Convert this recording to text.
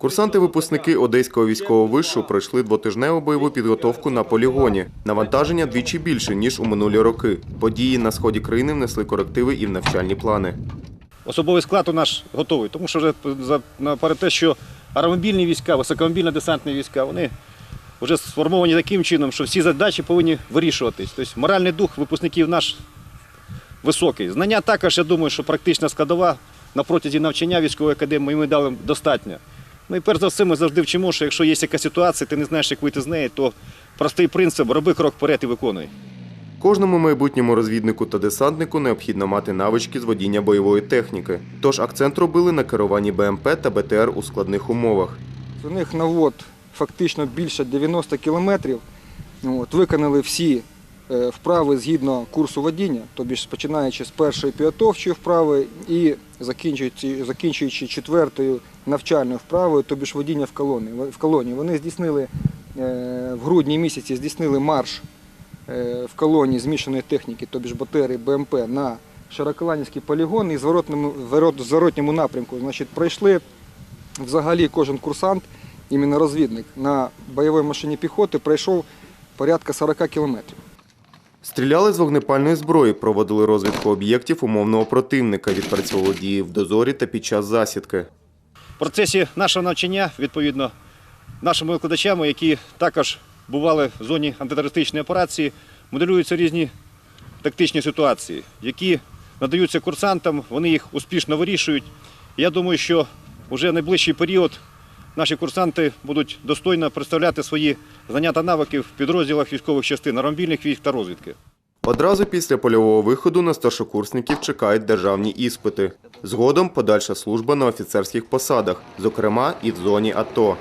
Курсанти-випускники Одеського військового вишу пройшли двотижневу бойову підготовку на полігоні. Навантаження двічі більше, ніж у минулі роки. Події на сході країни внесли корективи і в навчальні плани. Особовий склад у нас готовий, тому що вже наперед те, що аеромобільні війська, високомобільно-десантні війська, вони вже сформовані таким чином, що всі задачі повинні вирішуватись. Тобто моральний дух випускників наш високий. Знання також, я думаю, що практична складова на протязі навчання військової академії ми дали достатньо. Ну і перш за все, ми завжди вчимо, що якщо є якась ситуація, ти не знаєш, як вийти з неї, то простий принцип роби крок вперед і виконуй. Кожному майбутньому розвіднику та десантнику необхідно мати навички з водіння бойової техніки. Тож акцент робили на керуванні БМП та БТР у складних умовах. У них навод фактично більше 90 кілометрів. От, виконали всі вправи згідно курсу водіння, тобі ж починаючи з першої підготовчої вправи і закінчуючи, четвертою навчальною вправою, тобі ж водіння в колоні. В колоні. Вони здійснили е, в грудні місяці здійснили марш е, в колоні змішаної техніки, тобі ж БТР БМП на Широколанівський полігон і в зворотньому напрямку. Значить, пройшли взагалі кожен курсант, іменно розвідник, на бойовій машині піхоти пройшов порядка 40 кілометрів. Стріляли з вогнепальної зброї, проводили розвідку об'єктів умовного противника, відпрацьовували дії в дозорі та під час засідки. В процесі нашого навчання, відповідно, нашими викладачами, які також бували в зоні антитерористичної операції, моделюються різні тактичні ситуації, які надаються курсантам, вони їх успішно вирішують. Я думаю, що вже найближчий період наші курсанти будуть достойно представляти свої знання та навики в підрозділах військових частин, аромбільних військ та розвідки. Одразу після польового виходу на старшокурсників чекають державні іспити. Згодом подальша служба на офіцерських посадах, зокрема і в зоні АТО.